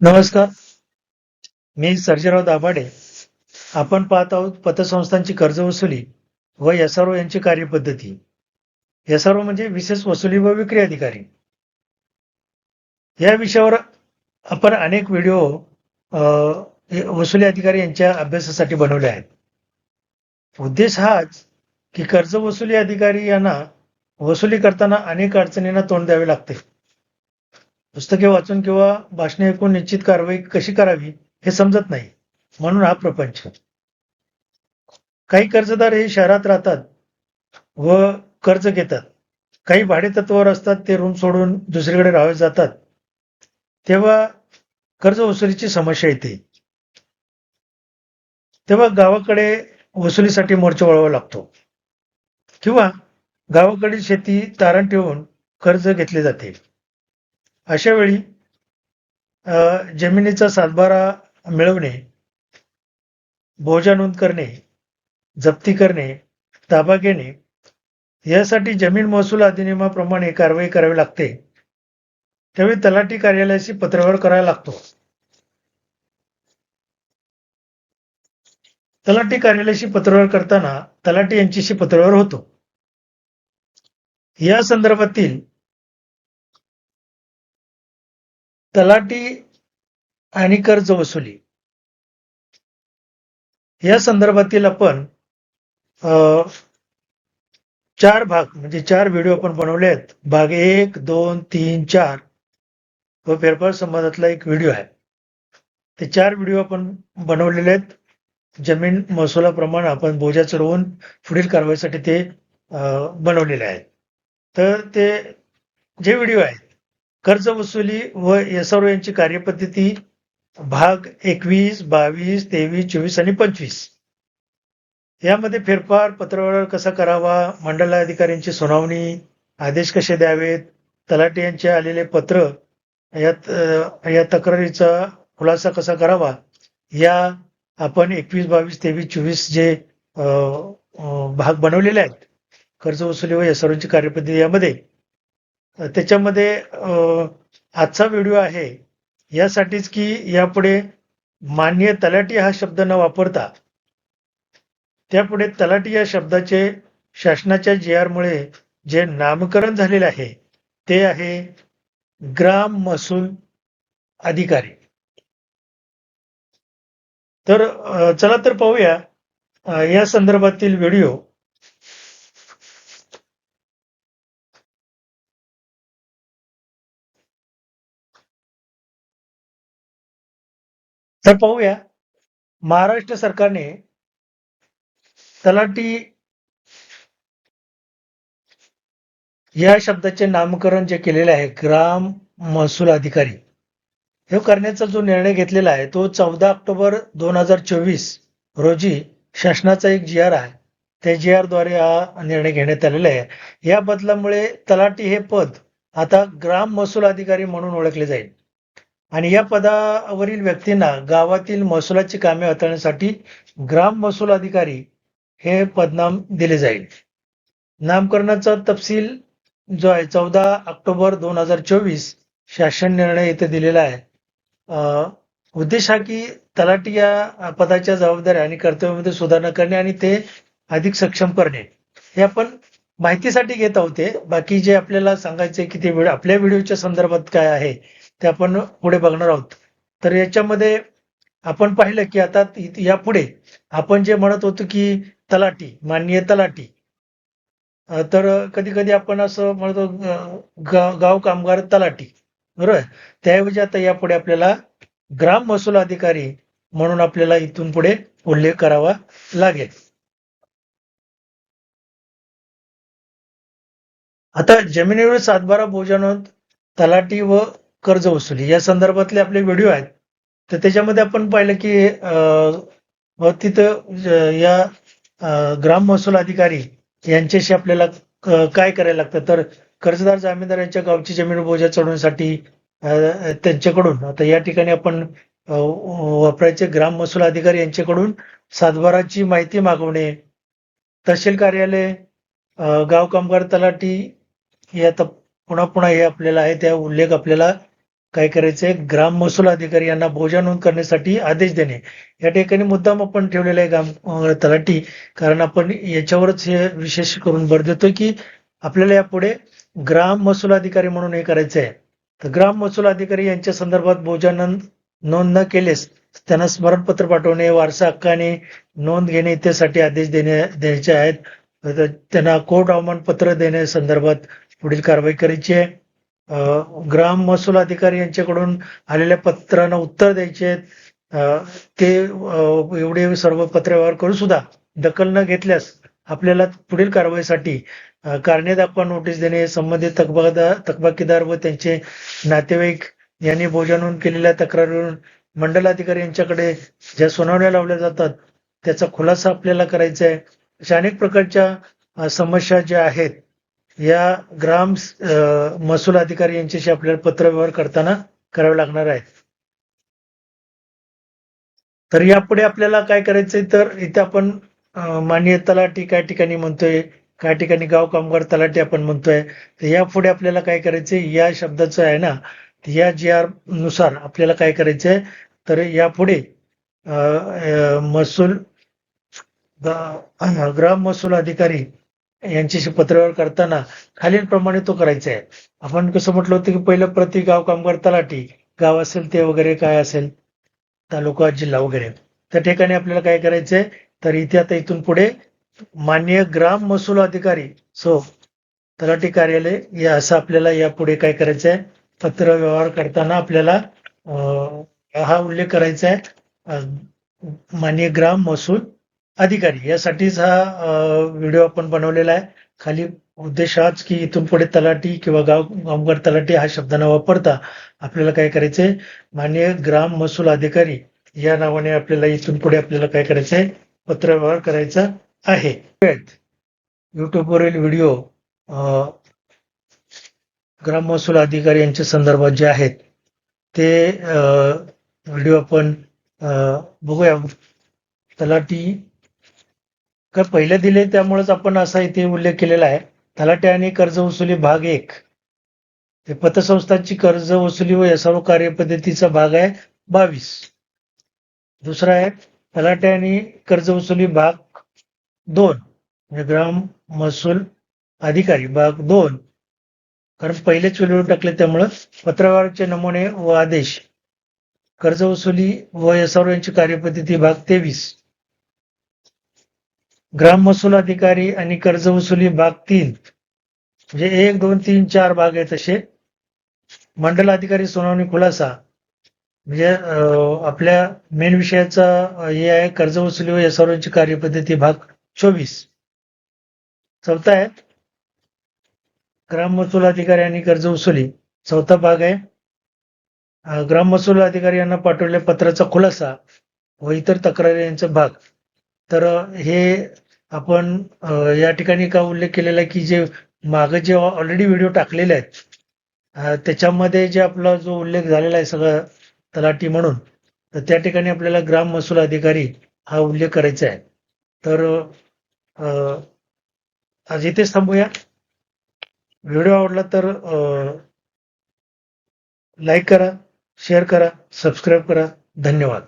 नमस्कार. मी सर्जेराव दाभाडे. आपण पाहत आहोत पतसंस्थांची कर्ज वसुली व ओ यांची कार्यपद्धती. एसआरओ म्हणजे विशेष वसुली व विक्री अधिकारी. या विषयावर आपण अनेक व्हिडिओ वसुली अधिकारी यांच्या अभ्यासासाठी बनवले आहेत. उद्देश हाच की कर्ज वसुली अधिकारी यांना वसुली करताना अनेक अडचणींना तोंड द्यावे लागते. पुस्तके वाचून किंवा भाषणे ऐकून निश्चित कारवाई कशी करावी हे समजत नाही. म्हणून हा प्रपंच. काही कर्जदार हे शहरात राहतात व कर्ज घेतात. काही भाडे तत्वावर असतात ते रूम सोडून दुसरीकडे राहावे जातात. तेव्हा कर्ज वसुलीची समस्या येते. तेव्हा गावाकडे वसुलीसाठी मोर्चा वळवा लागतो. किंवा गावाकडील शेती तारण ठेवून कर्ज घेतले जाते. अशा वेळी जमिनीचा सातबारा मिळवणे बोजा नोंद करणे जप्ती करणे ताबा घेणे यासाठी जमीन महसूल अधिनियमाप्रमाणे कारवाई करावी लागते. त्यावेळी तलाठी कार्यालयाशी पत्रव्यवहार करायला लागतो. तलाठी कार्यालयाशी पत्रव्यवहार करताना तलाठी यांच्याशी पत्रव्यवहार होतो. या संदर्भातील तलाठी आणि कर्ज वसुली. या संदर्भातील आपण चार भाग म्हणजे चार व्हिडिओ आपण बनवले आहेत. भाग एक दोन तीन चार व फेरफार संबंधातला एक व्हिडिओ आहे. ते चार व्हिडिओ आपण बनवलेले आहेत. जमीन महसुलाप्रमाणे आपण बोजा चढवून पुढील कारवाईसाठी ते बनवलेले आहेत. तर ते जे व्हिडिओ आहेत कर्ज वसुली व एसआरओ यांची कार्यपद्धती भाग एकवीस बावीस तेवीस चोवीस आणि पंचवीस. यामध्ये फेरफार पत्रव्यवहार कसा करावा मंडलाधिकाऱ्यांची सुनावणी आदेश कसे द्यावेत तलाटे यांचे आलेले पत्र यात या तक्रारीचा खुलासा कसा करावा या आपण एकवीस बावीस तेवीस चोवीस जे भाग बनवलेले आहेत कर्ज वसुली व एसआरओची कार्यपद्धती यामध्ये त्याच्यामध्ये आजचा व्हिडिओ आहे यासाठीच की यापुढे मान्य तलाठी हा शब्द न वापरता त्यापुढे तलाठी या शब्दाचे शासनाच्या जी आर मुळे जे नामकरण झालेले आहे ते आहे ग्राम महसूल अधिकारी. तर चला तर पाहूया या संदर्भातील व्हिडिओ. तर पाहूया. महाराष्ट्र सरकारने तलाठी या शब्दाचे नामकरण जे केलेले आहे ग्राम महसूल अधिकारी हे करण्याचा जो निर्णय घेतलेला आहे तो चौदा ऑक्टोबर दोन हजार चोवीस रोजी शासनाचा एक जी आर आहे. त्या जी आरद्वारे हा निर्णय घेण्यात आलेला आहे. या बदलामुळे तलाठी हे पद आता ग्राम महसूल अधिकारी म्हणून ओळखले जाईल. आणि या पदावरील व्यक्तींना गावातील महसुलाची कामे हाताळण्यासाठी ग्राम महसूल अधिकारी हे पदनाम दिले जाईल. नामकरणाचा तपशील जो आहे चौदा ऑक्टोबर दोन हजार चोवीस शासन निर्णय येथे दिलेला आहे. अं, उद्देश हा की तलाठी या पदाच्या जबाबदाऱ्या आणि कर्तव्यामध्ये सुधारणा करणे आणि ते अधिक सक्षम करणे. हे आपण माहितीसाठी घेत आहोत बाकी जे आपल्याला सांगायचे की ते आपल्या व्हिडिओच्या संदर्भात काय आहे ते आपण पुढे बघणार आहोत. तर याच्यामध्ये आपण पाहिलं की आता यापुढे आपण जे म्हणत होतो की तलाठी माननीय तलाठी. तर कधी कधी आपण असं म्हणतो गाव कामगार तलाठी. बरोबर? त्याऐवजी आता यापुढे आपल्याला ग्राम महसूल अधिकारी म्हणून आपल्याला इथून पुढे उल्लेख करावा लागेल. आता जमिनीवर सातबारा भोजनात तलाटी तलाठी व कर्ज वसुली. या संदर्भातले आपले व्हिडिओ आहेत. तर त्याच्यामध्ये आपण पाहिलं की तिथं या ग्राम महसूल अधिकारी यांच्याशी आपल्याला काय करायला लागतं? तर कर्जदार जामीनदार यांच्या गावची जमीन बोजा चढवण्यासाठी त्यांच्याकडून आता या ठिकाणी आपण वापरायचे ग्राम महसूल अधिकारी यांच्याकडून सातबाराची माहिती मागवणे तहसील कार्यालय गाव कामगार तलाठी हे आता पुन्हा पुन्हा हे आपल्याला आहे त्या उल्लेख आपल्याला काय करायचंय? ग्राम महसूल अधिकारी यांना बोजा नोंद करण्यासाठी आदेश देणे. या ठिकाणी मुद्दाम आपण ठेवलेला आहे ग्राम तलाठी. कारण आपण याच्यावरच हे विशेष करून भर देतोय की आपल्याला यापुढे ग्राम महसूल अधिकारी म्हणून हे करायचं आहे तर ग्राम महसूल अधिकारी यांच्या संदर्भात बोजा नोंद नोंद न केलेस त्यांना स्मरणपत्र पाठवणे वारसा हक्काने नोंद घेणे इत्यासाठी आदेश देणे द्यायचे आहेत. त्यांना कोर्ट अवमान पत्र देण्या संदर्भात पुढील कारवाई करायची आहे. ग्राम महसूल अधिकारी यांच्याकडून आलेल्या पत्रांना उत्तर द्यायचे ते एवढे सर्व पत्रव्यवहार करून सुद्धा दखल न घेतल्यास आपल्याला पुढील कारवाईसाठी कारणे दाखवा नोटीस देणे संबंधित तकबादार तकबाकीदार व त्यांचे नातेवाईक यांनी भोजनहून केलेल्या तक्रारीवरून मंडलाधिकारी यांच्याकडे ज्या सुनावण्या लावल्या जातात त्याचा खुलासा आपल्याला करायचा आहे. अशा अनेक प्रकारच्या समस्या ज्या आहेत या ग्राम महसूल अधिकारी यांच्याशी आपल्याला पत्रव्यवहार करताना करावे लागणार आहेत तर यापुढे आपल्याला काय करायचंय? तर इथे आपण मान्य माननीय तलाठी काय ठिकाणी म्हणतोय काय ठिकाणी गाव कामगार तलाठी आपण म्हणतोय तर यापुढे आपल्याला काय करायचंय? या शब्दाचं आहे ना या जी आरनुसार आपल्याला काय करायचंय? तर यापुढे अ, महसूल ग्राम महसूल अधिकारी यांच्याशी पत्रव्यवहार करताना खालीलप्रमाणे तो करायचा आहे. आपण कसं म्हटलं होतं की पहिलं प्रति गाव कामगार तलाठी गाव असेल ते वगैरे काय असेल तालुका जिल्हा वगैरे. त्या ठिकाणी आपल्याला काय करायचंय? तर इथे आता इथून पुढे माननीय ग्राम महसूल अधिकारी सो तलाठी कार्यालय या असं आपल्याला यापुढे काय करायचं आहे पत्र व्यवहार करताना आपल्याला हा उल्लेख करायचा आहे. मान्य ग्राम महसूल अधिकारी. यासाठीच हा व्हिडिओ आपण बनवलेला आहे. खाली उद्देश हाच की इथून पुढे तलाठी किंवा गाव कामगार तलाठी हा शब्द न वापरता आपल्याला काय करायचंय? माननीय ग्राम महसूल अधिकारी या नावाने आपल्याला इथून पुढे आपल्याला काय करायचंय? पत्रव्यवहार करायचा आहे. युट्यूबवरील व्हिडिओ ग्राम महसूल अधिकारी यांच्या संदर्भात जे आहेत ते व्हिडिओ आपण बघूया. तलाठी कर पहिले दिले त्यामुळेच आपण असा इथे उल्लेख केलेला आहे. तलाठी आणि कर्ज वसुली भाग एक. हे पतसंस्थांची कर्ज वसुली व सर्व कार्यपद्धतीचा भाग आहे बावीस. दुसरा आहे तलाठी आणि कर्ज वसुली भाग दोन. म्हणजे ग्राम महसूल अधिकारी भाग दोन. कारण पहिलेच व्हिडिओ टाकले त्यामुळं पत्रव्यवहाराचे नमुने व आदेश. कर्ज वसुली व सर्व यांची कार्यपद्धती भाग तेवीस. ग्राम महसूल अधिकारी आणि कर्ज वसुली भाग तीन. म्हणजे एक दोन तीन चार भाग आहे तसे मंडल अधिकारी सुनावणी खुलासा. म्हणजे आपल्या मेन विषयाचा हे आहे कर्ज वसुली व सर्वांची कार्यपद्धती भाग चोवीस. चौथा आहे. ग्राम महसूल अधिकारी आणि कर्ज वसुली. चौथा भाग आहे. ग्राम महसूल अधिकारी यांना पाठवलेल्या पत्राचा खुलासा व इतर तक्रारी यांचा भाग. तर हे आपण या ठिकाणी का उल्लेख केलेला आहे की जे मागं जे ऑलरेडी व्हिडिओ टाकलेले आहेत त्याच्यामध्ये जे आपला जो उल्लेख झालेला आहे सगळं तलाठी म्हणून तर त्या ठिकाणी आपल्याला ग्राम महसूल अधिकारी हा उल्लेख करायचा आहे. तर आज इथेच थांबूया. व्हिडिओ आवडला तर लाईक करा शेअर करा सबस्क्राईब करा. धन्यवाद.